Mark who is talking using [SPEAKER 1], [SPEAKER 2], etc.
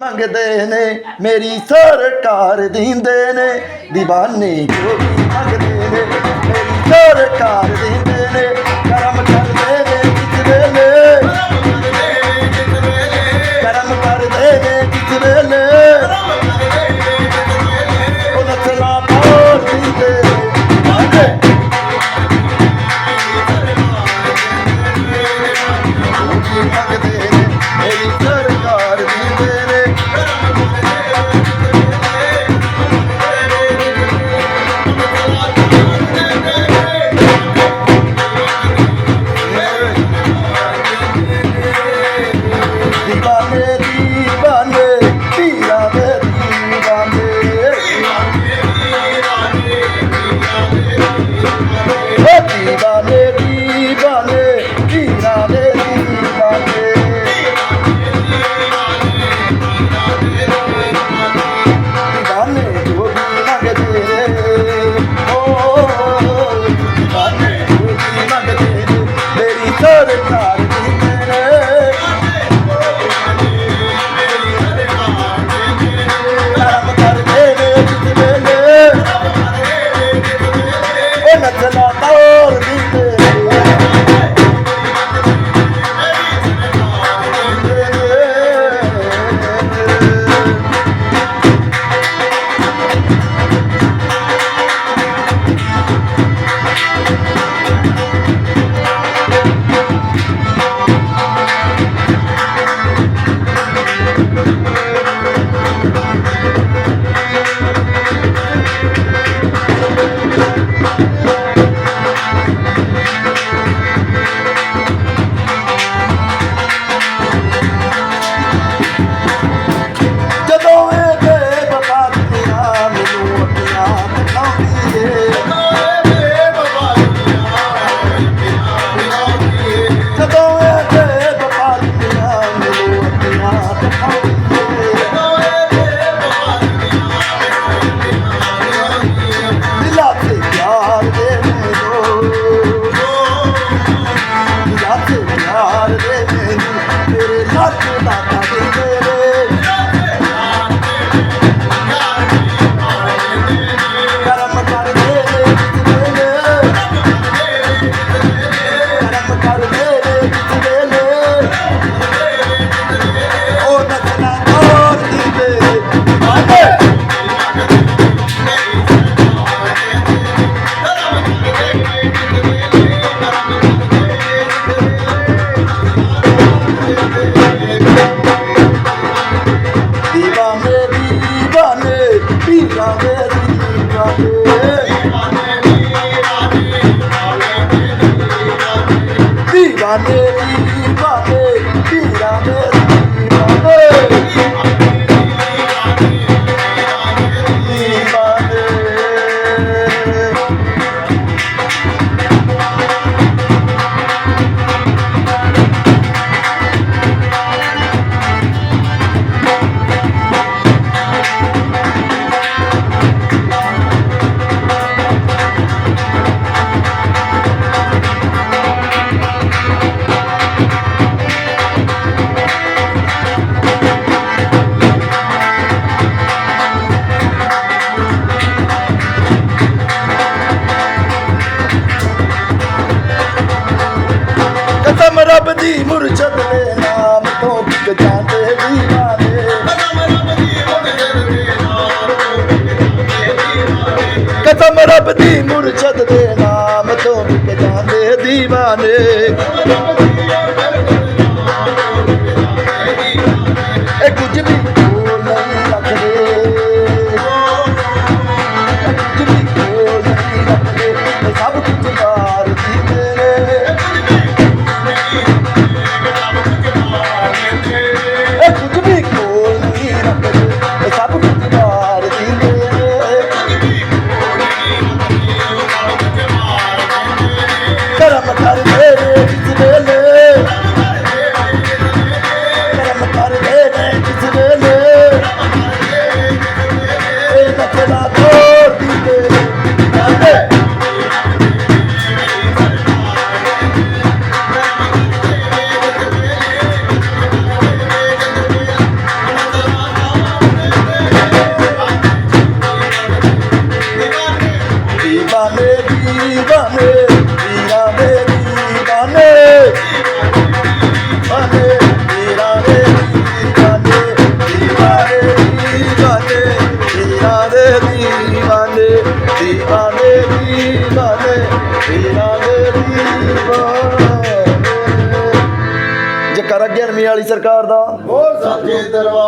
[SPEAKER 1] ਮੰਗਦੇ ਨੇ, ਮੇਰੀ ਸਰਕਾਰ ਦਿੰਦੇ ਨੇ। ਦੀਵਾਨੇ ਜੋ ਵੀ ਮੰਗਦੇ ਨੇ, ਮੇਰੀ ਸਰਕਾਰ ਦਿੰਦੇ ਨੇ। বাজে to be دیوانے اے کچھ بھی بول نہیں رکھدے کچھ بھی بول نہیں رکھدے سب کچھ مار دیتے اے کچھ بھی ਦੀਵਾ ਦੇਵੀ ਵਾਲੇ ਦੀਵਾ ਦੇਵੀ ਵਾਲੇ ਜਕਰ ਅਗਿਆਨਵੀਂ ਵਾਲੀ ਸਰਕਾਰ ਦਾ ਬੋਲ ਸਾਜੇ ਦਰਬਾਰ